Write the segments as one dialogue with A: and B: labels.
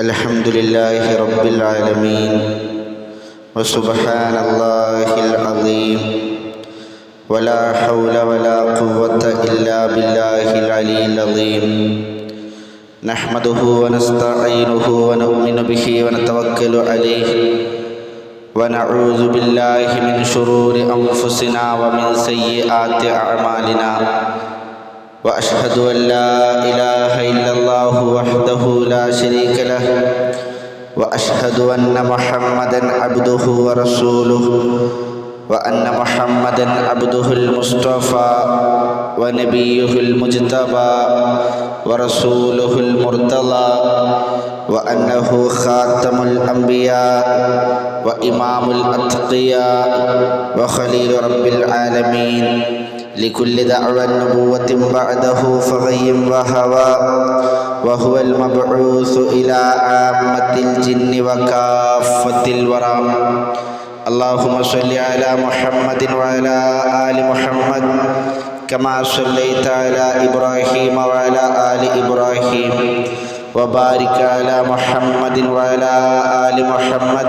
A: الحمد لله رب العالمين وسبحان الله العظيم ولا حول ولا قوة إلا بالله العلي العظيم نحمده ونستعينه ونؤمن به ونتوكل عليه ونعوذ بالله من شرور أنفسنا ومن سيئات أعمالنا وأشهد أن لا إله إلا الله وحده لا شريك له وأشهد أن محمدا عبده ورسوله وأن محمدا عبده المصطفى ونبيه المجتبى ورسوله المرتضى وأنه خاتم الأنبياء وإمام الأتقياء وخليل رب العالمين. لكل دعوى نبوة بعده فغي وهوى وهو المبعوث إلى عامة الجن وكافة الورى اللهم صل على محمد وعلى آل محمد كما صليت على إبراهيم وعلى آل إبراهيم وبارك على محمد وعلى آل محمد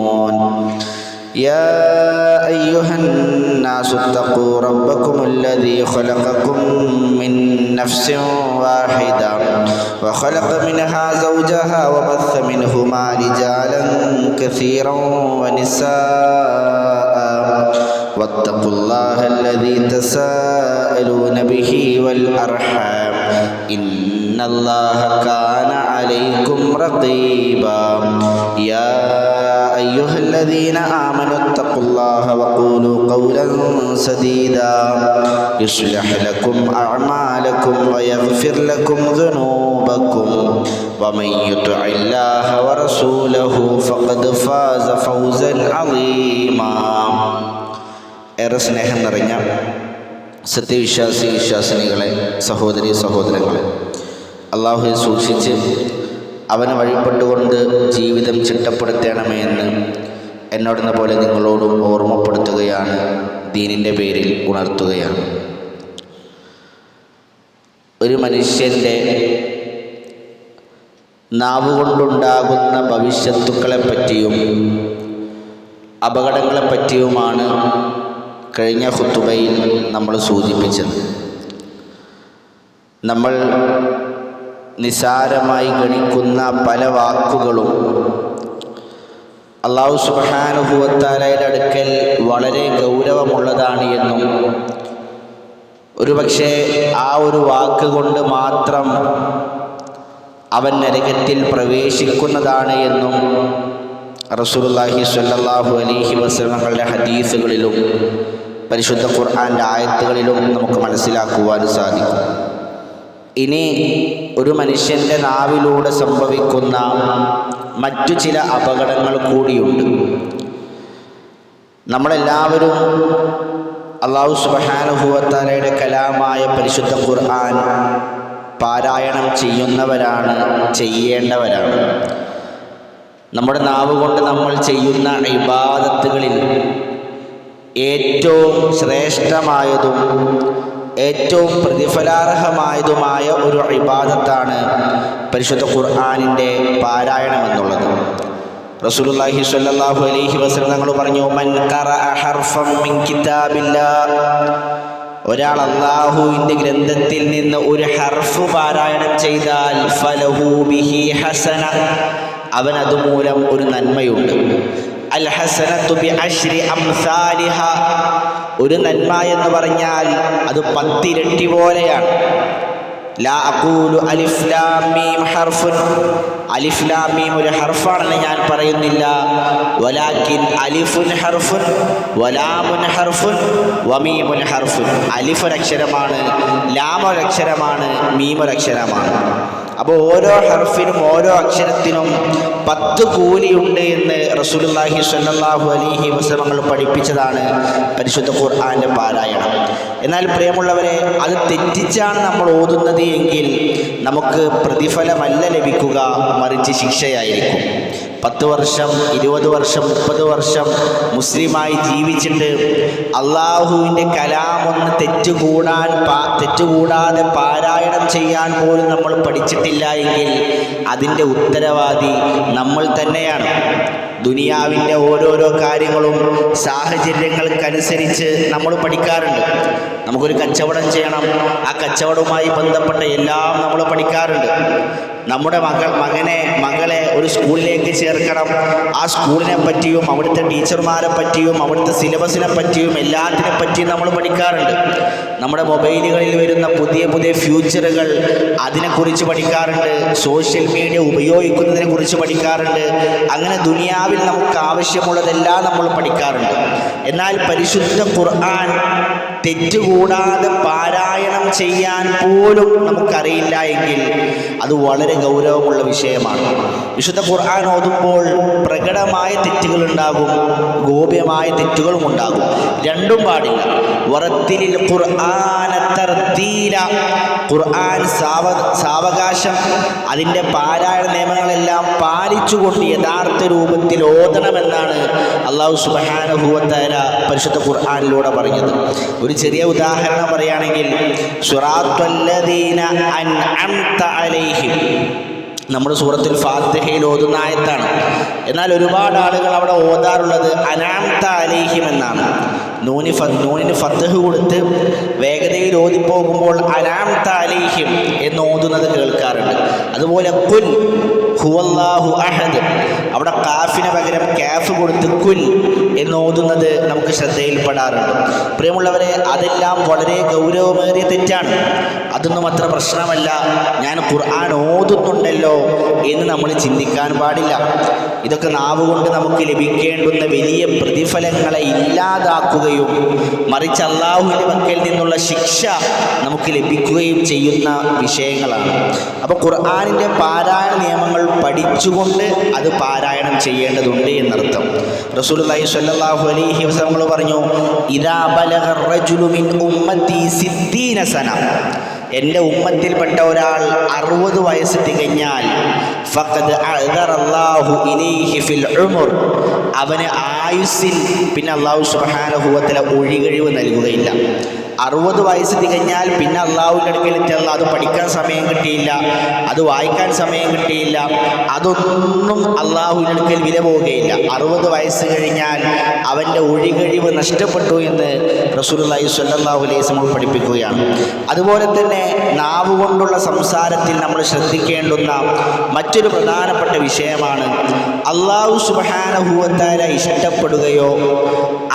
A: يا أيها الناس اتقوا ربكم الذي خلقكم من نفس واحدة وخلق منها زوجها وبث منهما رجالا كثيرا ونساء. واتقوا الله الذي تساءلون به والأرحام. إن الله كان عليكم رقيبا يا أيها الذين آمنوا اتقوا الله وقولوا قولا سديدا يصلح لكم أعمالكم ويغفر لكم ذنوبكم ومن يطع الله ورسوله فقد فاز فوزا عظيما ഏറെ സ്നേഹം നിറഞ്ഞ സത്യവിശ്വാസി വിശ്വാസിനികളെ സഹോദരി സഹോദരങ്ങളെ അള്ളാഹുയെ സൂക്ഷിച്ച് അവനെ വഴിപ്പെട്ടുകൊണ്ട് ജീവിതം ചിട്ടപ്പെടുത്തണമേ എന്ന് പോലെ നിങ്ങളോടും ഓർമ്മപ്പെടുത്തുകയാണ് ദീനിന്റെ പേരിൽ ഉണർത്തുകയാണ്. ഒരു മനുഷ്യന്റെ നാവുകൊണ്ടുണ്ടാകുന്ന ഭവിഷ്യത്തുക്കളെ പറ്റിയും അപകടങ്ങളെ പറ്റിയുമാണ് കഴിഞ്ഞ ഹുത്തുബയിൽ നമ്മൾ സൂചിപ്പിച്ചത്. നമ്മൾ നിസാരമായി ഗണിക്കുന്ന പല വാക്കുകളും അള്ളാഹു സുബാനുഭവത്താലയുടെ അടുക്കൽ വളരെ ഗൗരവമുള്ളതാണ് എന്നും ഒരുപക്ഷെ ആ ഒരു വാക്ക് കൊണ്ട് മാത്രം അവൻ നരകത്തിൽ പ്രവേശിക്കുന്നതാണ് എന്നും റസൂലുള്ളാഹി സ്വല്ലല്ലാഹു അലൈഹി വസല്ലമകളുടെ ഹദീസുകളിലും പരിശുദ്ധ ഖുർആന്റെ ആയത്തുകളിലും നമുക്ക് മനസ്സിലാക്കുവാൻ സാധിക്കും. ഇനി ഒരു മനുഷ്യന്റെ നാവിലൂടെ സംഭവിക്കുന്ന മറ്റു ചില അപകടങ്ങൾ കൂടിയുണ്ട്. നമ്മളെല്ലാവരും അള്ളാഹു സുബഹാനുഭവത്താലയുടെ കലാമായ പരിശുദ്ധ ഖുർആൻ പാരായണം ചെയ്യുന്നവരാണ് ചെയ്യേണ്ടവരാണ്. നമ്മുടെ നാവ് കൊണ്ട് നമ്മൾ ചെയ്യുന്ന ഇബാദത്തുകളിൽ ഏറ്റവും ശ്രേഷ്ഠമായതും ഏറ്റവും പ്രതിഫലാർഹമായതുമായ ഒരു ഇബാദത്താണ് പരിശുദ്ധ ഖുർആാനിന്റെ പാരായണം എന്നുള്ളത്. റസൂലുള്ളാഹി സ്വല്ലല്ലാഹു അലൈഹി വസല്ലം തങ്ങൾ പറഞ്ഞു മൻ ഹർഫം മിൻ കിതാബില്ലാ. ഒരാൾ അള്ളാഹുവിന്റെ ഗ്രന്ഥത്തിൽ നിന്ന് ഒരു ഹർഫ് പാരായണം ചെയ്താൽ ഫലഹു ബിഹി ഹസന. അവൻ അതുമൂലം ഒരു നന്മയുണ്ട്. അൽ ഹസനത്തു ബി അശ്രി അംസാലിഹ. ഒരു നന്മ എന്ന് പറഞ്ഞാൽ അത് പത്തിരട്ടി പോലെയാണ്. ലാ ഹർഫുൻ. ഒരു ഹർഫാണെന്ന് ഞാൻ പറയുന്നില്ല. വലാക്കിൻ അലിഫുൻ ഹർഫുൻ വലാമുൻ ഹർഫുൻ അലിഫ് ലാം മീം അപ്പോൾ ഓരോ ഹർഫിനും ഓരോ അക്ഷരത്തിനും പത്ത് കൂലിയുണ്ട് എന്ന് റസൂലുള്ളാഹി സല്ലാഹു അലൈഹി വസ്ലമങ്ങൾ പഠിപ്പിച്ചതാണ് പരിശുദ്ധ ഖുർആാന്റെ പാരായണം. എന്നാൽ പ്രിയമുള്ളവരെ അത് തെറ്റിച്ചാണ് നമ്മൾ ഓതുന്നത് എങ്കിൽ നമുക്ക് പ്രതിഫലമല്ല ലഭിക്കുക മറിച്ച് ശിക്ഷയായിരിക്കും. പത്ത് വർഷം ഇരുപത് വർഷം മുപ്പത് വർഷം മുസ്ലിമായി ജീവിച്ചിട്ട് അള്ളാഹുവിന്റെ കലാമൊന്ന് തെറ്റുകൂടാൻ പാ തെറ്റുകൂടാതെ പാരായണം ചെയ്യാൻ പോലും നമ്മൾ പഠിച്ചിട്ടില്ല എങ്കിൽ അതിന്റെ ഉത്തരവാദി നമ്മൾ തന്നെയാണ്. ദുനിയാവിന്റെ ഓരോരോ കാര്യങ്ങളും സാഹചര്യങ്ങൾക്കനുസരിച്ച് നമ്മൾ പഠിക്കാറുണ്ട്. നമുക്കൊരു കച്ചവടം ചെയ്യണം. ആ കച്ചവടവുമായി ബന്ധപ്പെട്ട എല്ലാം നമ്മൾ പഠിക്കാറുണ്ട്. നമ്മുടെ മകൾ മകനെ മകളെ ഒരു സ്കൂളിലേക്ക് ചേർക്കണം. ആ സ്കൂളിനെ പറ്റിയും അവിടുത്തെ ടീച്ചർമാരെ പറ്റിയും അവിടുത്തെ സിലബസിനെ പറ്റിയും എല്ലാത്തിനെ പറ്റിയും നമ്മൾ പഠിക്കാറുണ്ട്. നമ്മുടെ മൊബൈലുകളിൽ വരുന്ന പുതിയ പുതിയ ഫ്യൂച്ചറുകൾ അതിനെക്കുറിച്ച് പഠിക്കാറുണ്ട്. സോഷ്യൽ മീഡിയ ഉപയോഗിക്കുന്നതിനെ കുറിച്ച് പഠിക്കാറുണ്ട്. അങ്ങനെ ദുനിയാവിൽ നമുക്ക് ആവശ്യമുള്ളതെല്ലാം നമ്മൾ പഠിക്കാറുണ്ട്. എന്നാൽ പരിശുദ്ധ ഖുർആൻ തെറ്റുകൂടാതെ പാരായണം ചെയ്യാൻ പോലും നമുക്കറിയില്ല എങ്കിൽ അത് വളരെ ഗൗരവമുള്ള വിഷയമാണ്. വിശുദ്ധ ഖുർആൻ ഓതുമ്പോൾ പ്രകടമായ തെറ്റുകൾ ഉണ്ടാകും ഗോപ്യമായ തെറ്റുകളും ഉണ്ടാകും. രണ്ടും പാടില്ല. വറത്തിലിൽ ഖുർആന തർത്തീല ഖുർആൻ സാവ സാവകാശം അതിന്റെ പാരായണ നിയമങ്ങളെല്ലാം പാലിച്ചുകൊണ്ട് യഥാർത്ഥ രൂപത്തിൽ ഓതണമെന്നാണ് അള്ളാഹു സുബാനുഭൂവത്തായ പരിശുദ്ധ ഖുർആാനിലൂടെ പറഞ്ഞത്. ഒരു ചെറിയ ഉദാഹരണം പറയുകയാണെങ്കിൽ അലൈഹിം. നമ്മുടെ സൂറത്തിൽ ഫാത്തിഹയിൽ ഓതുന്ന ആയത്താണ്. എന്നാൽ ഒരുപാട് ആളുകൾ അവിടെ ഓതാറുള്ളത് അനാംത അലേഹിം എന്നാണ്. നൂനി ഫ നൂനിന് ഫത്തഹ് കൊടുത്ത് വേഗതയിൽ ഓതിപ്പോകുമ്പോൾ അനാംത അലേഹിം എന്ന് ഓതുന്നത് കേൾക്കാറുണ്ട്. അതുപോലെ കുൽ ഹുവല്ലാഹു അഹദ്. അവിടെ കാഫിന് പകരം കാഫ് കൊടുത്ത് കുൽ എന്ന് ഓതുന്നത് നമുക്ക് ശ്രദ്ധയിൽപ്പെടാറുണ്ട്. പ്രിയമുള്ളവരെ അതെല്ലാം വളരെ ഗൗരവമേറിയ തെറ്റാണ്. അതൊന്നും അത്ര പ്രശ്നമല്ല. ഞാൻ ഖുർആൻ ഓതുന്നുണ്ടല്ലോ എന്ന് നമ്മൾ ചിന്തിക്കാൻ പാടില്ല. ഇതൊക്കെ നാവ് കൊണ്ട് നമുക്ക് ലഭിക്കേണ്ടുന്ന വലിയ പ്രതിഫലങ്ങളെ ഇല്ലാതാക്കുകയും മറിച്ച് അള്ളാഹുവിന്റെ മക്കൽ നിന്നുള്ള ശിക്ഷ നമുക്ക് ലഭിക്കുകയും ചെയ്യുന്ന വിഷയങ്ങളാണ്. അപ്പോൾ ഖുർആാനിന്റെ പാരായണ നിയമങ്ങൾ പഠിച്ചുകൊണ്ട് അത് പാരായണം ചെയ്യേണ്ടതുണ്ട് എന്നർത്ഥം. റസൂലുള്ളാഹി സ്വല്ലല്ലാഹു അലൈഹി വസല്ലം പറഞ്ഞു സന. എന്റെ ഉമ്മത്തിൽപ്പെട്ട ഒരാൾ അറുപത് വയസ്സ് തികഞ്ഞാൽ ഫഖദ് അള്ളാഹു ഇലൈഹി ഫിൽ ഉമർ. അവന് ആയുസ്സിൽ പിന്നെ അള്ളാഹു സുബ്ഹാനഹു വ ഒഴികഴിവ് നൽകുകയില്ല. അറുപത് വയസ്സ് തികഞ്ഞാൽ പിന്നെ അള്ളാഹുവിന്റെ അടുക്കൽ എത്തിയുള്ള അത് പഠിക്കാൻ സമയം കിട്ടിയില്ല അത് വായിക്കാൻ സമയം കിട്ടിയില്ല അതൊന്നും അള്ളാഹുവിന്റെ അടുക്കൽ വില പോവുകയില്ല. അറുപത് വയസ്സ് കഴിഞ്ഞാൽ അവന്റെ ഒഴികഴിവ് നഷ്ടപ്പെട്ടു എന്ന് റസൂലുള്ളാഹി സ്വല്ലല്ലാഹു അലൈഹി വസല്ലം പഠിപ്പിക്കുകയാണ്. അതുപോലെ തന്നെ നാവ് കൊണ്ടുള്ള സംസാരത്തിൽ നമ്മൾ ശ്രദ്ധിക്കേണ്ടുന്ന മറ്റൊരു പ്രധാനപ്പെട്ട വിഷയമാണ് അള്ളാഹു സുബാനഹൂവത്താര ഇഷ്ടപ്പെടുകയോ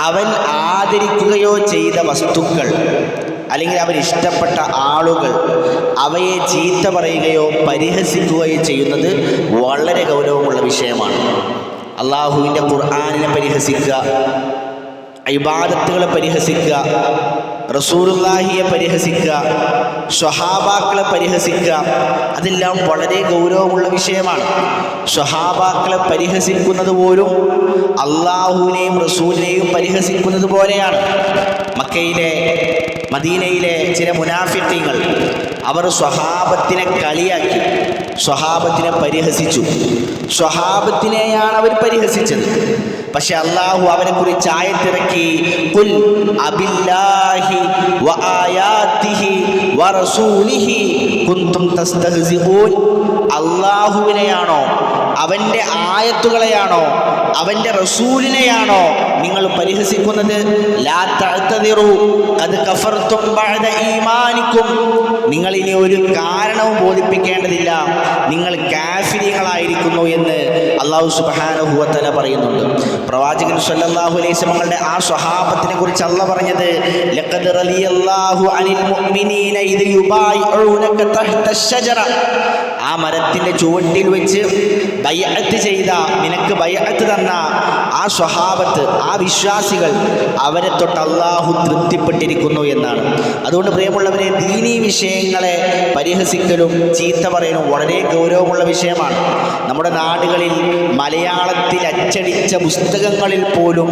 A: അവൻ ആദരിക്കുകയോ ചെയ്ത വസ്തുക്കൾ. അല്ലെങ്കിൽ അവർ ഇഷ്ടപ്പെട്ട ആളുകൾ അവയെ ചീത്ത പറയുകയോ പരിഹസിക്കുകയോ ചെയ്യുന്നത് വളരെ ഗൗരവമുള്ള വിഷയമാണ്. അള്ളാഹുവിന്റെ ഖുർആാനിനെ പരിഹസിക്കുക ഇബാദത്തുകളെ പരിഹസിക്കുക റസൂറുല്ലാഹിയെ പരിഹസിക്കുക സ്വഹാബാക്കളെ പരിഹസിക്കുക അതെല്ലാം വളരെ ഗൗരവമുള്ള വിഷയമാണ്. സ്വഹാബാക്കളെ പരിഹസിക്കുന്നത് പോലും അള്ളാഹുവിനെയും റസൂലിനെയും പരിഹസിക്കുന്നത് പോലെയാണ്. മക്കയിലെ മദീനയിലെ ചില മുനാഫിത്തീങ്ങൾ അവർ സ്വഹാബത്തിനെ കളിയാക്കി. സ്വഹാബത്തിനെ പരിഹസിച്ചു. സ്വഹാബത്തിനെയാണ് അവർ പരിഹസിച്ചത്. പക്ഷെ അള്ളാഹു അവനെ കുറിച്ച് ആയത്തിറക്കി അബില്ലാഹി കുന്തും അള്ളാഹുവിനെയാണോ അവന്റെ ആയത്തുകളെയാണോ? അവന്റെ റസൂലിനെയാണോ നിങ്ങൾ പരിഹസിക്കുന്നത്? നിങ്ങൾ ഇനി ഒരു കാരണവും ബോധിപ്പിക്കേണ്ടതില്ല. നിങ്ങൾ കാഫിര്യങ്ങളായിരിക്കുന്നു എന്ന് അള്ളാഹു സുബാനുഭൂവത്തല പറയുന്നുണ്ട്. പ്രവാചകൻ സല്ലാഹു അലൈഹി മകളുടെ ആ സ്വഹാബത്തിനെ കുറിച്ച് അല്ല പറഞ്ഞത് ആ മരത്തിന്റെ ചുവട്ടിൽ വെച്ച് ബയ്അത്ത് ചെയ്ത നിനക്ക് ബൈഅത്ത് തന്ന ആ സ്വഹാബത്ത് ആ വിശ്വാസികൾ അവരെ തൊട്ട് അള്ളാഹു തൃപ്തിപ്പെട്ടിരിക്കുന്നു എന്നാണ്. അതുകൊണ്ട് പ്രിയമുള്ളവരെ ദീനീ വിഷയങ്ങളെ പരിഹസിക്കലും ചീത്ത പറയലും വളരെ ഗൗരവമുള്ള വിഷയമാണ്. നമ്മുടെ നാടുകളിൽ മലയാളത്തിൽ അച്ചടിച്ച പുസ്തകങ്ങളിൽ പോലും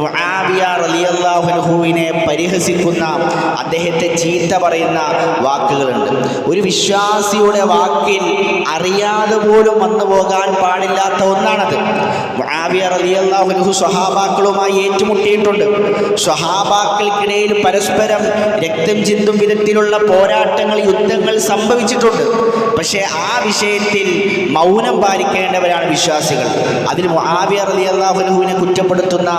A: മുആവിയ റളിയല്ലാഹു അൻഹുവിനെ പരിഹസിക്കുന്ന അദ്ദേഹത്തെ ചീത്ത പറയുന്ന വാക്കുകളുണ്ട്. ഒരു വിശ്വാസിയുടെ വാക്കിൽ അറിയാതെ പോലും വന്നു പോകാൻ പാടില്ലാത്ത ഒന്നാണത്. റളിയല്ലാഹു സ്വഹാബാക്കളുമായി ഏറ്റുമുട്ടിയിട്ടുണ്ട്. സ്വഹാബാക്കൾക്കിടയിൽ പരസ്പരം രക്തം ചിന്തും വിധത്തിലുള്ള പോരാട്ടങ്ങൾ യുദ്ധങ്ങൾ സംഭവിച്ചിട്ടുണ്ട്. പക്ഷേ ആ വിഷയത്തിൽ മൗനം പാലിക്കേണ്ടവരാണ് വിശ്വാസികൾ. അതിൽ മുആവിയ റളിയല്ലാഹു അൻഹുവിനെ കുറ്റപ്പെടുത്തുന്ന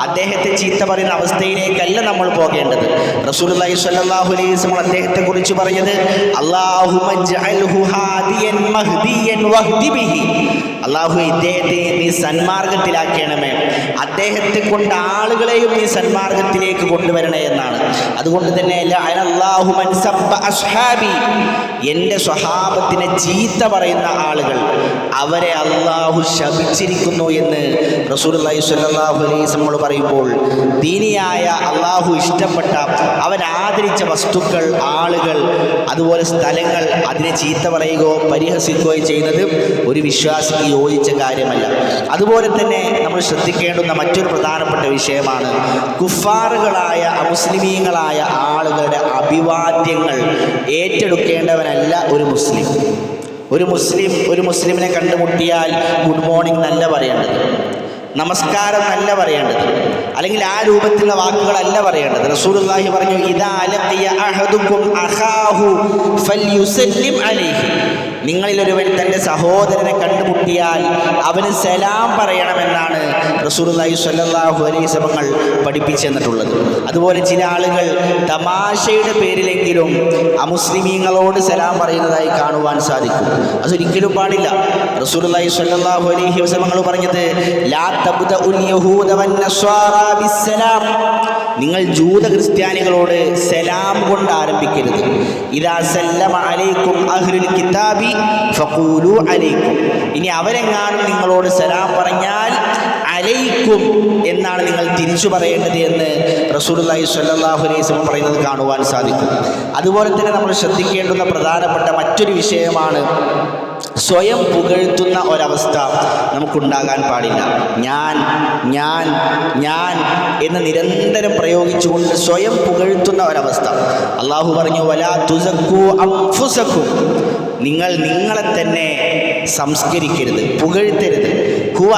A: അദ്ദേഹത്തെ ചീത്ത പറയുന്ന അവസ്ഥയിലേക്കല്ല നമ്മൾ പോകേണ്ടത്. സ്വല്ലല്ലാഹു അലൈഹി വസല്ലം അദ്ദേഹത്തെ കുറിച്ച് പറഞ്ഞത് അല്ലാഹുമ്മ അള്ളാഹു ഇദ്ദേഹത്തെ നീ സന്മാർഗത്തിലാക്കണമേ. അദ്ദേഹത്തെ കൊണ്ട് ആളുകളെയും നീ സന്മാർഗത്തിലേക്ക് കൊണ്ടുവരണേ എന്നാണ്. അതുകൊണ്ട് തന്നെ സബ്ബ അസ്ഹാബി. എന്റെ സ്വഹാബത്തിനെ ചീത്ത പറയുന്ന ആളുകൾ അവരെ അള്ളാഹു ശപിച്ചിരിക്കുന്നു എന്ന് റസൂലുള്ളാഹി സ്വല്ലല്ലാഹു അലൈഹി നമ്മൾ പറയുമ്പോൾ ദീനിയായ അള്ളാഹു ഇഷ്ടപ്പെട്ട അവൻ ആദരിച്ച വസ്തുക്കൾ ആളുകൾ അതുപോലെ സ്ഥലങ്ങൾ അതിനെ ചീത്ത പറയുകയോ പരിഹസിക്കുകയോ ചെയ്യുന്നത് ഒരു വിശ്വാസിക്ക് യോജിച്ച കാര്യമല്ല. അതുപോലെ തന്നെ നമ്മൾ ശ്രദ്ധിക്കേണ്ടുന്ന മറ്റൊരു പ്രധാനപ്പെട്ട വിഷയമാണ് കുഫാറുകളായ അമുസ്ലിമീങ്ങളായ ആളുകളുടെ അഭിവാദ്യങ്ങൾ ഏറ്റെടുക്കേണ്ടവനല്ല ഒരു മുസ്ലിം. ഒരു മുസ്ലിം ഒരു മുസ്ലിമിനെ കണ്ടുമുട്ടിയാൽ ഗുഡ് മോർണിംഗ് നല്ല പറയേണ്ടത്. നമസ്കാരം നല്ല പറയേണ്ടത്. അല്ലെങ്കിൽ ആ രൂപത്തിലുള്ള വാക്കുകളല്ല പറയേണ്ടത്. റസൂലുള്ളാഹി പറഞ്ഞു ഇദാ അലഖിയ അഹദുക്കും അഖാഹു ഫൽയുസല്ലിം അലൈഹി. നിങ്ങളിൽ ഒരുവൻ തന്റെ സഹോദരനെ കണ്ടുമുട്ടിയാൽ അവന് സലാം പറയണമെന്നാണ് സ്വല്ലല്ലാഹു അലൈഹി വസല്ലമകൾ പഠിപ്പിച്ചു തന്നിട്ടുള്ളത് അതുപോലെ ചില ആളുകൾ തമാശയുടെ പേരിലെങ്കിലും അമുസ്ലിമീങ്ങളോട് സലാം പറയുന്നതായി കാണുവാൻ സാധിക്കും. അതൊരിക്കലും പാടില്ല. റസൂലുള്ളാഹി സ്വല്ലല്ലാഹു അലൈഹി വസമങ്ങൾ പറഞ്ഞത് ലാ ബിസ്സലാം. നിങ്ങൾ ജൂത ക്രിസ്ത്യാനികളോട് സലാം കൊണ്ട് ആരംഭിക്കരുത്. ഇതാ സല്ലമ അലൈക്കും അഹ്ലുൽ കിതാബി അലൈക്കും. ഇനി അവരെങ്ങാനും നിങ്ങളോട് സലാം പറഞ്ഞാൽ അലൈക്കും എന്നാണ് നിങ്ങൾ തിരിച്ചു പറയേണ്ടത് എന്ന് റസൂലുള്ളാഹി സല്ലാഹു വസല്ലം പറയുന്നത് കാണുവാൻ സാധിക്കും. അതുപോലെ തന്നെ നമ്മൾ ശ്രദ്ധിക്കേണ്ടുന്ന പ്രധാനപ്പെട്ട മറ്റൊരു വിഷയമാണ് സ്വയം പുകഴ്ത്തുന്ന ഒരവസ്ഥ നമുക്കുണ്ടാകാൻ പാടില്ല. ഞാൻ ഞാൻ ഞാൻ എന്ന് നിരന്തരം പ്രയോഗിച്ചുകൊണ്ട് സ്വയം പുകഴ്ത്തുന്ന ഒരവസ്ഥ. അള്ളാഹു പറഞ്ഞു വല തുസക്കു അംഫുസക്കും നിങ്ങൾ നിങ്ങളെ തന്നെ സംസ്കരിക്കരുത് പുകഴ്ത്തരുത് ഹുവ.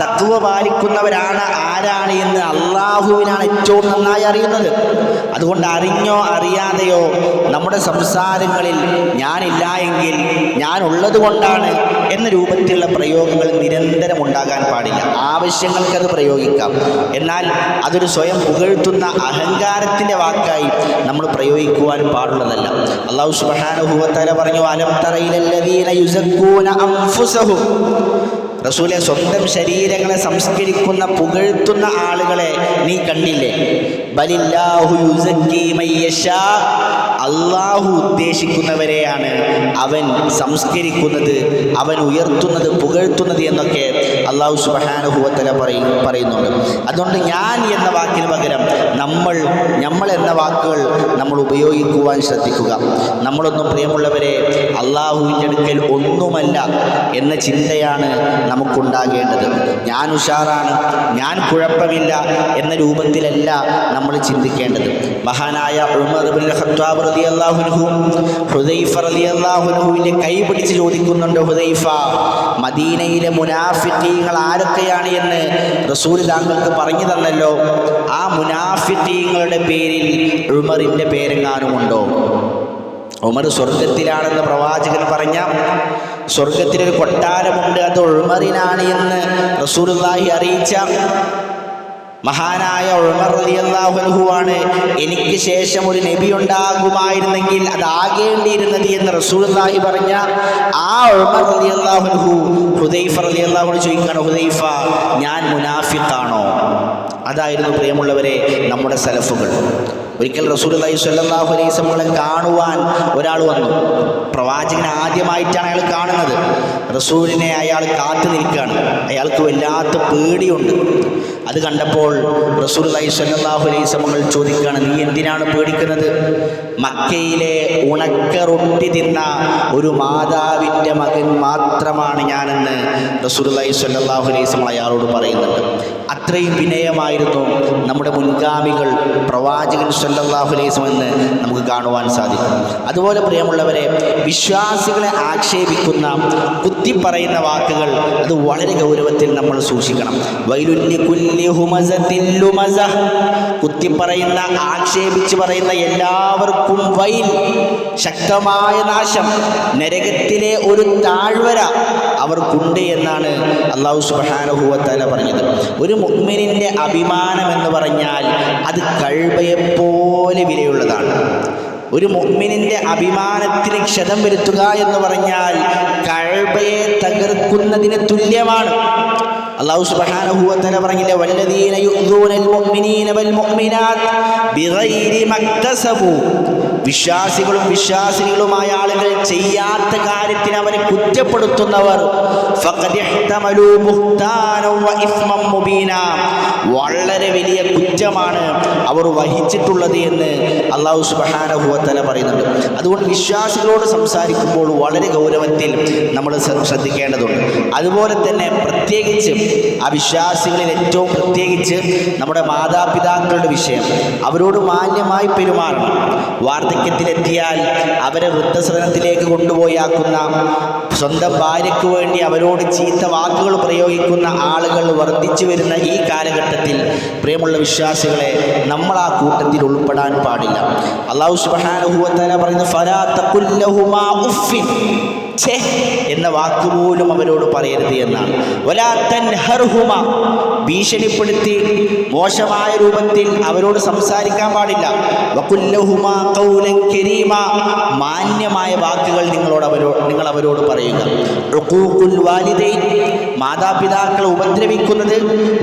A: തഖ്വ പാലിക്കുന്നവരാണ് ആരാണ് എന്ന് അള്ളാഹുവിനാണ് ഏറ്റവും നന്നായി അറിയുന്നത്. അതുകൊണ്ട് അറിഞ്ഞോ അറിയാതെയോ നമ്മുടെ സംസാരങ്ങളിൽ ഞാനില്ല എങ്കിൽ ഞാൻ ഉള്ളത് കൊണ്ടാണ് എന്ന രൂപത്തിലുള്ള പ്രയോഗങ്ങൾ നിരന്തരം ഉണ്ടാകാൻ പാടില്ല. ആവശ്യങ്ങൾക്കത് പ്രയോഗിക്കാം. എന്നാൽ അതൊരു സ്വയം പുകഴ്ത്തുന്ന അഹങ്കാരത്തിന്റെ വാക്കായി നമ്മൾ പ്രയോഗിക്കുവാൻ പാടുള്ളതല്ല. അള്ളാഹു സുബ്ഹാനഹു പറഞ്ഞു അലം തറയിലല്ലദീന യുസക്കൂന അൻഫുസഹും റസൂലെ സ്വന്തം ശരീരങ്ങളെ സംസ്കരിക്കുന്ന പുകഴ്ത്തുന്ന ആളുകളെ നീ കണ്ടില്ലേ? അള്ളാഹു ഉദ്ദേശിക്കുന്നവരെയാണ് അവൻ സംസ്കരിക്കുന്നത് അവൻ ഉയർത്തുന്നത് പുകഴ്ത്തുന്നത് എന്നൊക്കെ അള്ളാഹു സുബഹാനുഭവത്തല പറയും പറയുന്നുണ്ട്. അതുകൊണ്ട് ഞാൻ എന്ന വാക്കിന് പകരം നമ്മൾ നമ്മൾ എന്ന വാക്കുകൾ നമ്മൾ ഉപയോഗിക്കുവാൻ ശ്രദ്ധിക്കുക. നമ്മളൊന്നും പ്രിയമുള്ളവരെ അള്ളാഹുവിന്റെ അടുക്കൽ ഒന്നുമല്ല എന്ന ചിന്തയാണ് നമുക്കുണ്ടാകേണ്ടത്. ഞാൻ ഉഷാറാണ് ഞാൻ കുഴപ്പമില്ല എന്ന രൂപത്തിലല്ല നമ്മൾ ചിന്തിക്കേണ്ടത്. മഹാനായ ഉമർ ഖത്താബ് ഹുദൈഫ കൈ പിടിച്ച് ചോദിക്കുന്നുണ്ട് ഹുദൈഫ മദീനയിലെ മുനാഫിക്കീങ്ങൾ ആരൊക്കെയാണ് എന്ന് റസൂൽ താങ്കൾക്ക് പറഞ്ഞു തന്നല്ലോ. ആ മുനാഫിക്കീങ്ങളുടെ പേരിൽ ഉമറിന്റെ പേരെങ്ങാനുമുണ്ടോ? ഉമർ സ്വർഗത്തിലാണെന്ന് പ്രവാചകൻ പറഞ്ഞ സ്വർഗത്തിലൊരു കൊട്ടാരമുണ്ട് അത് ഉൾമറിനാണ് എന്ന് റസൂലുള്ളാഹി അറിയിച്ച മഹാനായ ആണ് എനിക്ക് ശേഷം ഒരു നബി ഉണ്ടാകുമായിരുന്നെങ്കിൽ അതാകേണ്ടിയിരുന്നത് എന്ന് റസൂലുള്ളാഹി പറഞ്ഞ ആ അൻഹു ഹുദൈഫ അൻഹു ചോദിക്കുകയാണ് ഹുദൈഫ ഞാൻ മുനാഫിഖാണോ? അതായിരുന്നു പ്രിയമുള്ളവരെ നമ്മുടെ സലഫുകൾ. ഒരിക്കൽ സ്വല്ലല്ലാഹു അലൈഹി വസല്ലമയെ കാണുവാൻ ഒരാൾ വന്നു. പ്രവാചകനെ ആദ്യമായിട്ടാണ് അയാൾ കാണുന്നത്. റസൂലിനെ അയാൾ കാത്തു നിൽക്കുകയാണ്. അയാൾക്ക് വല്ലാത്ത പേടിയുണ്ട്. അത് കണ്ടപ്പോൾ സ്വല്ലല്ലാഹു അലൈഹി വസല്ലമകൾ ചോദിക്കുകയാണ് നീ എന്തിനാണ് പേടിക്കുന്നത്? മക്കയിലെ ഉണക്ക റൊട്ടി തിന്ന ഒരു മാതാവിന്റെ മകൻ മാത്രമാണ് ഞാനെന്ന് സ്വല്ലല്ലാഹു അലൈഹി വസല്ലം അയാളോട് പറയുന്നുണ്ട്. അത്രയും വിനയമായിരുന്നു നമ്മുടെ മുൻഗാമികൾ പ്രവാചകൻ സല്ലല്ലാഹു അലൈഹി എന്ന് നമുക്ക് കാണുവാൻ സാധിക്കും. അതുപോലെ പ്രിയമുള്ളവരെ വിശ്വാസികളെ ആക്ഷേപിക്കുന്ന കുത്തി പറയുന്ന വാക്കുകൾ അത് വളരെ ഗൗരവത്തിൽ നമ്മൾ സൂക്ഷിക്കണം. ലുമസ. കുത്തിപ്പറയുന്ന ആക്ഷേപിച്ച് പറയുന്ന എല്ലാവർക്കും വൈൽ ശക്തമായ നാശം. നരകത്തിലെ ഒരു താഴ്വര അവർക്കുണ്ട് എന്നാണ് അള്ളാഹു സുബാനുഭൂവത്തല പറഞ്ഞത്. ഒരു മുഗ്മിനിന്റെ അഭിമാനം എന്ന് പറഞ്ഞാൽ അത് കഴിവയെപ്പോലെ വിലയുള്ളതാണ്. ഒരു മുഗ്മിനിന്റെ അഭിമാനത്തിന് ക്ഷതം വരുത്തുക എന്ന് പറഞ്ഞാൽ കഴിവയെ തകർക്കുന്നതിന് തുല്യമാണ്. അള്ളാഹു സുബ്ഹാനഹു വതആല പറഞ്ഞില്ലേ വല്ലദീന യുദ്ദൂനൽ മുഅ്മിനീന വൽ ബിഗൈരി വിശ്വാസികളും വിശ്വാസിനികളുമായ ആളുകൾ ചെയ്യാത്ത കാര്യത്തിന് അവരെ കുറ്റപ്പെടുത്തുന്നവർ. വളരെ വലിയ കുറ്റമാണ് അവർ വഹിച്ചിട്ടുള്ളത് എന്ന് അള്ളാഹു സുബ്ഹാനഹു വതആല പറയുന്നുണ്ട്. അതുകൊണ്ട് വിശ്വാസികളോട് സംസാരിക്കുമ്പോൾ വളരെ ഗൗരവത്തിൽ നമ്മൾ ശ്രദ്ധിക്കേണ്ടതുണ്ട്. അതുപോലെ തന്നെ പ്രത്യേകിച്ച് ആ വിശ്വാസികളിൽ ഏറ്റവും പ്രത്യേകിച്ച് നമ്മുടെ മാതാപിതാക്കളുടെ വിഷയം. അവരോട് മാന്യമായി പെരുമാറണം. വാർദ്ധക്യത്തിലെത്തിയാൽ അവരെ വൃദ്ധസദനത്തിലേക്ക് കൊണ്ടുപോയാക്കുന്ന സ്വന്തം ഭാര്യയ്ക്ക് വേണ്ടി അവരോട് ചീത്ത വാക്കുകൾ പ്രയോഗിക്കുന്ന ആളുകൾ വർദ്ധിച്ചു വരുന്ന ഈ കാലഘട്ടത്തിൽ പ്രിയമുള്ള വിശ്വാസികളെ നമ്മൾ ആ കൂട്ടത്തിൽ ഉൾപ്പെടാൻ പാടില്ല. അള്ളാഹു സുബാനുഭവത്തല പറയുന്നു ഫലാ തക്കുല്ലഹുമാ ഉഫിൻ ഛേ എന്ന വാക്കുപോലും അവരോട് പറയരുത് എന്നാണ്. ഒലാത്തൻ ഹർഹുമ ഭീഷണിപ്പെടുത്തി മോശമായ രൂപത്തിൽ അവരോട് സംസാരിക്കാൻ പാടില്ല. വക്കുല്ലഹുമ കരീമ. മാന്യമായ വാക്കുകൾ നിങ്ങളോട് അവരോട് നിങ്ങൾ അവരോട് പറയുക. വാലിദൈൻ. മാതാപിതാക്കളെ ഉപദ്രവിക്കുന്നത്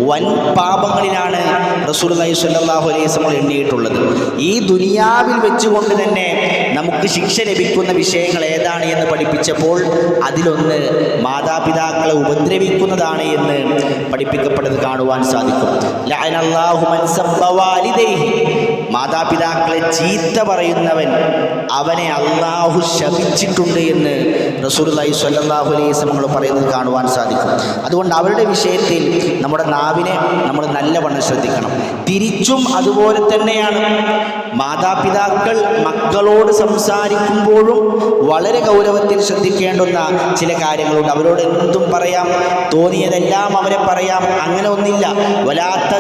A: വൻ പാപങ്ങളിലാണ് റസൂൽ അലൈഹി സ്വല്ലാഹു അലൈഹി എണ്ണിയിട്ടുള്ളത്. ഈ ദുനിയാവിൽ വെച്ചുകൊണ്ട് തന്നെ നമുക്ക് ശിക്ഷ ലഭിക്കുന്ന വിഷയങ്ങൾ ഏതാണ് എന്ന് പഠിപ്പിച്ചപ്പോൾ അതിലൊന്ന് മാതാപിതാക്കളെ ഉപദ്രവിക്കുന്നതാണ് എന്ന് പഠിപ്പിക്കപ്പെട്ടത് കാണുവാൻ സാധിക്കും. മാതാപിതാക്കളെ ചീത്ത പറയുന്നവൻ അവനെ അള്ളാഹു ശപിച്ചിട്ടുണ്ട് എന്ന് റസൂലുള്ളാഹി സ്വല്ലാഹു അലൈസ് നമ്മൾ പറയുന്നത് കാണുവാൻ സാധിക്കും. അതുകൊണ്ട് അവരുടെ വിഷയത്തിൽ നമ്മുടെ നാവിനെ നമ്മൾ നല്ലവണ്ണം ശ്രദ്ധിക്കണം. തിരിച്ചും അതുപോലെ തന്നെയാണ് മാതാപിതാക്കൾ മക്കളോട് സംസാരിക്കുമ്പോഴും വളരെ ഗൗരവത്തിൽ ശ്രദ്ധിക്കേണ്ടുന്ന ചില കാര്യങ്ങളുണ്ട്. അവരോട് എന്തും പറയാം തോന്നിയതെല്ലാം അവരെ പറയാം. അങ്ങനെ ഒന്നില്ല. വലാത്ത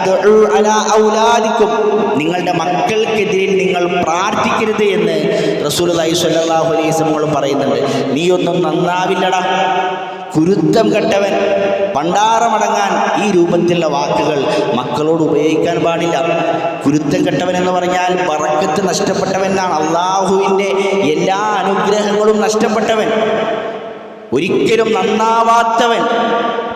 A: അലാ നിങ്ങളുടെ മക്കൾക്കെതിരിൽ നിങ്ങൾ പ്രാർത്ഥിക്കരുത് എന്ന് റസൂൽ സ്വല്ലല്ലാഹു അലൈഹി വസല്ലം പറയുന്നുണ്ട്. നീയൊന്നും നന്നാവില്ലടാ. കുരുത്തം കെട്ടവൻ പണ്ടാറമടങ്ങാൻ ഈ രൂപത്തിലുള്ള വാക്കുകൾ മക്കളോട് ഉപയോഗിക്കാൻ പാടില്ല. കുരുത്തം കെട്ടവൻ എന്ന് പറഞ്ഞാൽ പറക്കത്ത് നഷ്ടപ്പെട്ടവൻ എന്നാണ് അള്ളാഹുവിന്റെ എല്ലാ അനുഗ്രഹങ്ങളും നഷ്ടപ്പെട്ടവൻ. ഒരിക്കലും നന്നാവാത്തവൻ.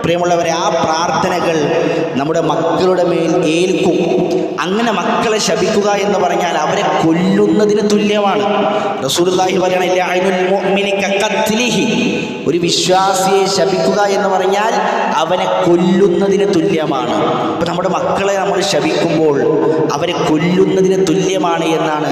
A: പ്രിയമുള്ളവരെ ആ പ്രാർത്ഥനകൾ നമ്മുടെ മക്കളുടെ മേൽ ഏൽക്കും. അങ്ങനെ മക്കളെ ശപിക്കുക എന്ന് പറഞ്ഞാൽ അവരെ കൊല്ലുന്നതിന് തുല്യമാണ്. റസൂലുള്ളാഹി പറയണില്ലേ ഒരു വിശ്വാസിയെ ശപിക്കുക എന്ന് പറഞ്ഞാൽ അവനെ കൊല്ലുന്നതിന് തുല്യമാണ്. അപ്പോൾ നമ്മുടെ മക്കളെ നമ്മൾ ശപിക്കുമ്പോൾ അവരെ കൊല്ലുന്നതിന് തുല്യമാണ് എന്നാണ്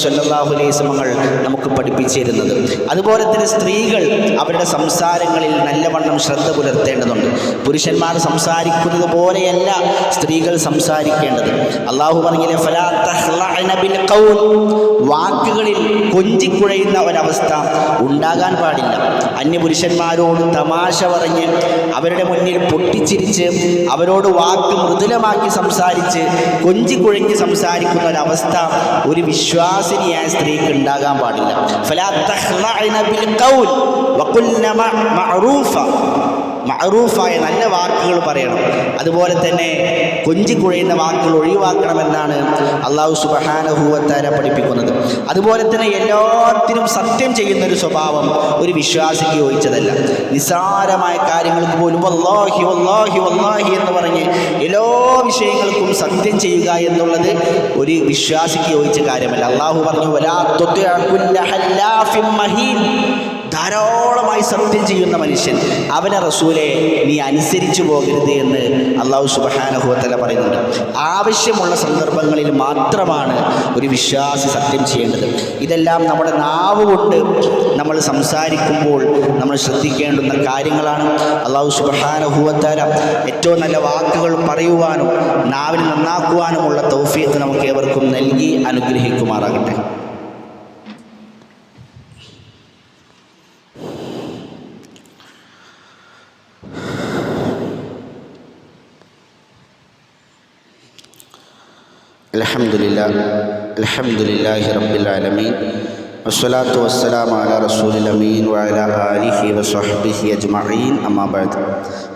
A: സ്വല്ലല്ലാഹു അലൈഹി വസല്ലമകൾ നമുക്ക് പഠിപ്പിച്ചിരുന്നത്. അതുപോലെ തന്നെ സ്ത്രീകൾ അവരുടെ സംസാരങ്ങളിൽ നല്ലവണ്ണം ശ്രദ്ധ പുലർത്തേണ്ടതുണ്ട്. പുരുഷന്മാർ സംസാരിക്കുന്നത് പോലെയല്ല സ്ത്രീകൾ സംസാരിക്കേണ്ടത്. അള്ളാഹു പറഞ്ഞില്ലേ. വാക്കുകളിൽ കൊഞ്ചിക്കുഴയുന്ന ഒരവസ്ഥ ഉണ്ടാകാൻ പാടില്ല. അന്യപുരുഷന്മാരോട് തമാശ പറഞ്ഞ് അവരുടെ മുന്നിൽ പൊട്ടിച്ചിരിച്ച് അവരോട് വാക്ക് മൃദുലമാക്കി സംസാരിച്ച് കൊഞ്ചിക്കുഴഞ്ഞ് സംസാരിക്കുന്ന ഒരവസ്ഥ ഒരു വിശ്വാസിനിയായ സ്ത്രീക്ക് ഉണ്ടാകാൻ പാടില്ല. ഫലാ മഅറൂഫായ നല്ല വാക്കുകൾ പറയണം. അതുപോലെ തന്നെ കൊഞ്ചിക്കുഴയുന്ന വാക്കുകൾ ഒഴിവാക്കണമെന്നാണ് അള്ളാഹു സുബഹാനഹൂവത്താര പഠിപ്പിക്കുന്നത്. അതുപോലെ തന്നെ എല്ലാത്തിനും സത്യം ചെയ്യുന്ന ഒരു സ്വഭാവം ഒരു വിശ്വാസിക്ക് യോജിച്ചതല്ല. നിസ്സാരമായ കാര്യങ്ങൾക്ക് പോലും വല്ലാഹി വല്ലാഹി വല്ലാഹി എന്ന് പറഞ്ഞ് എല്ലാ വിഷയങ്ങൾക്കും സത്യം ചെയ്യുക എന്നുള്ളത് ഒരു വിശ്വാസിക്ക് യോജിച്ച കാര്യമല്ല. അള്ളാഹു പറഞ്ഞു വലാ ധാരാളമായി സത്യം ചെയ്യുന്ന മനുഷ്യൻ. അവനെ റസൂലെ നീ അനുസരിച്ചു പോകരുത് എന്ന് അള്ളാഹു സുബഹാനഹുവത്തല പറയുന്നുണ്ട്. ആവശ്യമുള്ള സന്ദർഭങ്ങളിൽ മാത്രമാണ് ഒരു വിശ്വാസി സത്യം ചെയ്യേണ്ടത്. ഇതെല്ലാം നമ്മുടെ നാവ് കൊണ്ട് നമ്മൾ സംസാരിക്കുമ്പോൾ നമ്മൾ ശ്രദ്ധിക്കേണ്ടുന്ന കാര്യങ്ങളാണ്. അള്ളാഹു സുബഹാനഹുവത്തല ഏറ്റവും നല്ല വാക്കുകൾ പറയുവാനും നാവിനെ നന്നാക്കുവാനുമുള്ള തൗഫീഖ് നമുക്ക് ഏവർക്കും നൽകി അനുഗ്രഹിക്കുമാറാകട്ടെ. الحمد لله الحمد لله رب العالمين والصلاة والسلام على رسول الأمين وعلى آله وصحبه أجمعين أما بعد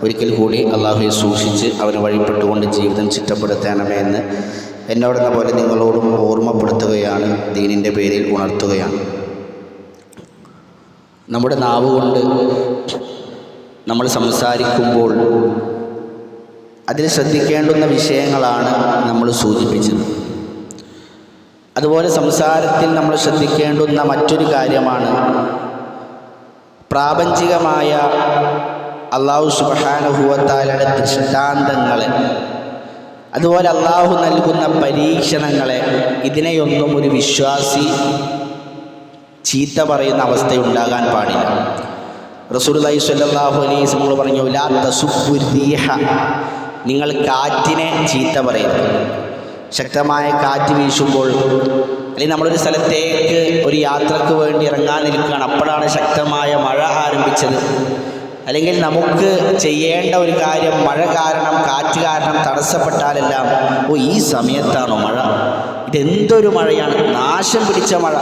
A: ഒരിക്കൽ കൂടി അള്ളാഹുയെ സൂക്ഷിച്ച് അവന് വഴിപ്പെട്ടുകൊണ്ട് ജീവിതം ചിട്ടപ്പെടുത്തണമേ എന്ന് എന്നോടെന്ന പോലെ നിങ്ങളോടും ഓർമ്മപ്പെടുത്തുകയാണ് ദീനിൻ്റെ പേരിൽ ഉണർത്തുകയാണ് നമ്മുടെ നാവ് കൊണ്ട് നമ്മൾ സംസാരിക്കുമ്പോൾ അതിൽ ശ്രദ്ധിക്കേണ്ടുന്ന വിഷയങ്ങളാണ് നമ്മൾ സൂചിപ്പിച്ചത്. അതുപോലെ സംസാരത്തിൽ നമ്മൾ ശ്രദ്ധിക്കേണ്ടുന്ന മറ്റൊരു കാര്യമാണ് പ്രാപഞ്ചികമായ അള്ളാഹു സുബാനുഭവത്താലയുടെ ദൃഷ്ടാന്തങ്ങളെ. അതുപോലെ അള്ളാഹു നൽകുന്ന പരീക്ഷണങ്ങളെ. ഇതിനെയൊന്നും ഒരു വിശ്വാസി ചീത്ത പറയുന്ന അവസ്ഥ അവസ്ഥയുണ്ടാകാൻ പാടില്ല. സ്വല്ലല്ലാഹു അലൈഹി നമ്മൾ പറഞ്ഞു ലാ തസുബ്ബു റീഹ നിങ്ങൾ കാറ്റിനെ ചീത്ത പറയരുത്. ശക്തമായ കാറ്റ് വീശുമ്പോൾ അല്ലെങ്കിൽ നമ്മളൊരു സ്ഥലത്തേക്ക് ഒരു യാത്രയ്ക്ക് വേണ്ടി ഇറങ്ങാൻ നിൽക്കുകയാണ് അപ്പോഴാണ് ശക്തമായ മഴ ആരംഭിച്ചത്. അല്ലെങ്കിൽ നമുക്ക് ചെയ്യേണ്ട ഒരു കാര്യം മഴ കാരണം കാറ്റ് കാരണം തടസ്സപ്പെട്ടാലെല്ലാം ഓ ഈ സമയത്താണോ മഴ? ഇതെന്തൊരു മഴയാണ്? നാശം പിടിച്ച മഴ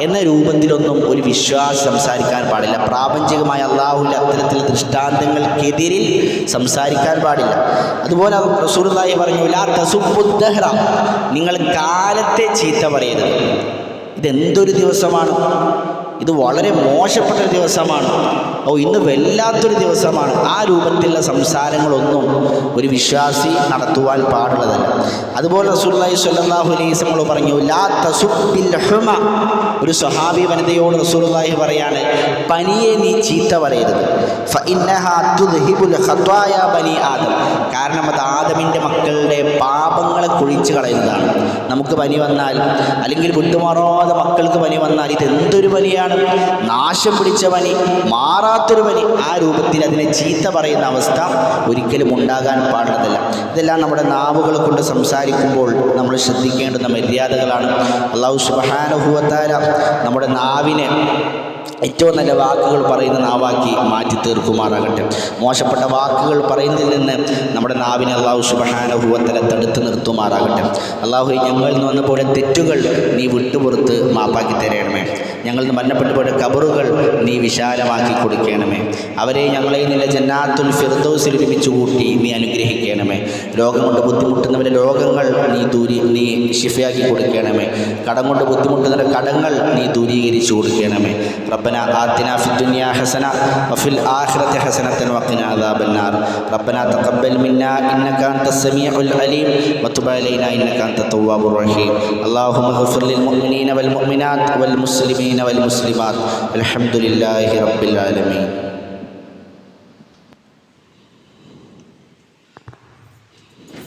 A: എന്ന രൂപത്തിലൊന്നും ഒരു വിശ്വാസം സംസാരിക്കാൻ പാടില്ല. പ്രാപഞ്ചികമായ അള്ളാഹുവിന്റെ അത്തരത്തിൽ ദൃഷ്ടാന്തങ്ങൾക്കെതിരിൽ സംസാരിക്കാൻ പാടില്ല. അതുപോലെ റസൂലുള്ളാഹി പറഞ്ഞു ലാ തസുബ്ബുദ്ദഹ്റ നിങ്ങൾ കാലത്തെ ചീത്ത പറയരുത്. ഇതെന്തൊരു ദിവസമാണ്? ഇത് വളരെ മോശപ്പെട്ട ഒരു ദിവസമാണ്. ഓ ഇന്ന് വല്ലാത്തൊരു ദിവസമാണ്. ആ രൂപത്തിലുള്ള സംസാരങ്ങളൊന്നും ഒരു വിശ്വാസി നടത്തുവാൻ പാടുള്ളതല്ല. അതുപോലെ റസൂല്ലായി സ്വല്ലല്ലാഹു അലൈഹി നമ്മൾ പറഞ്ഞു ലാ തസുബ്ബിൽ ഹുമ. ഒരു സ്വഹാബി വനിതയോട് റസൂലുള്ളാഹി പറയാണ് പനിയെ നീ ചീത്ത പറയരുത്. ബനി ആദം. കാരണം അത് ആദമിന്റെ മക്കളുടെ പാപങ്ങളെ കുഴിച്ച് കളയുന്നതാണ്. നമുക്ക് പനി വന്നാൽ അല്ലെങ്കിൽ വിട്ടുമാറാതെ മക്കൾക്ക് പനി വന്നാൽ ഇത് എന്തൊരു പനിയാണ്? നാശം പിടിച്ച പനി മാറാത്തൊരു ആ രൂപത്തിൽ അതിനെ ചീത്ത പറയുന്ന അവസ്ഥ ഒരിക്കലും ഉണ്ടാകാൻ പാടുന്നതല്ല ഇതെല്ലാം നമ്മുടെ നാവുകൾ കൊണ്ട് സംസാരിക്കുമ്പോൾ നമ്മൾ ശ്രദ്ധിക്കേണ്ടുന്ന മര്യാദകളാണ്. അള്ളാഹു സുബഹാനുഭവത്താര നമ്മുടെ നാവിനെ ഏറ്റവും നല്ല വാക്കുകൾ പറയുന്ന നാവാക്കി മാറ്റി തീർക്കുമാറാകട്ടെ. മോശപ്പെട്ട വാക്കുകൾ പറയുന്നതിൽ നിന്ന് നമ്മുടെ നാവിനെ അള്ളാഹു സുബഹാനുഭവത്തല തടുത്ത് നിർത്തുമാറാകട്ടെ. അള്ളാഹു ഞങ്ങളിൽ നിന്ന് വന്നപ്പോൾ തെറ്റുകൾ നീ വിട്ടുപുറത്ത് മാപ്പാക്കി തരണമേ. ഞങ്ങൾ മരണപ്പെട്ടു പോയ കബറുകൾ നീ വിശാലമാക്കി കൊടുക്കണമേ. അവരെ ഞങ്ങളെ നില ജന്നാത്തുൽ ഫിർദോസിൽ ഒരുമിച്ച് കൂട്ടി നീ അനുഗ്രഹിക്കണമേ. രോഗം കൊണ്ട് ബുദ്ധിമുട്ടുന്നവരുടെ രോഗങ്ങൾ നീ ദൂരി നീ ശിഫയാക്കി കൊടുക്കണമേ. കടം കൊണ്ട് ബുദ്ധിമുട്ടുന്നവരുടെ കടങ്ങൾ നീ ദൂരീകരിച്ചു കൊടുക്കണമേ. ربنا آتنا في الدنيا حسنة وفي الآخرة حسنة وقنا عذاب النار. ربنا تقبل منا إنك أنت السميع العليم وتب علينا إنك أنت التواب الرحيم. اللهم اغفر للمؤمنين والمؤمنات والمسلمين والمسلمات. الحمد لله رب العالمين.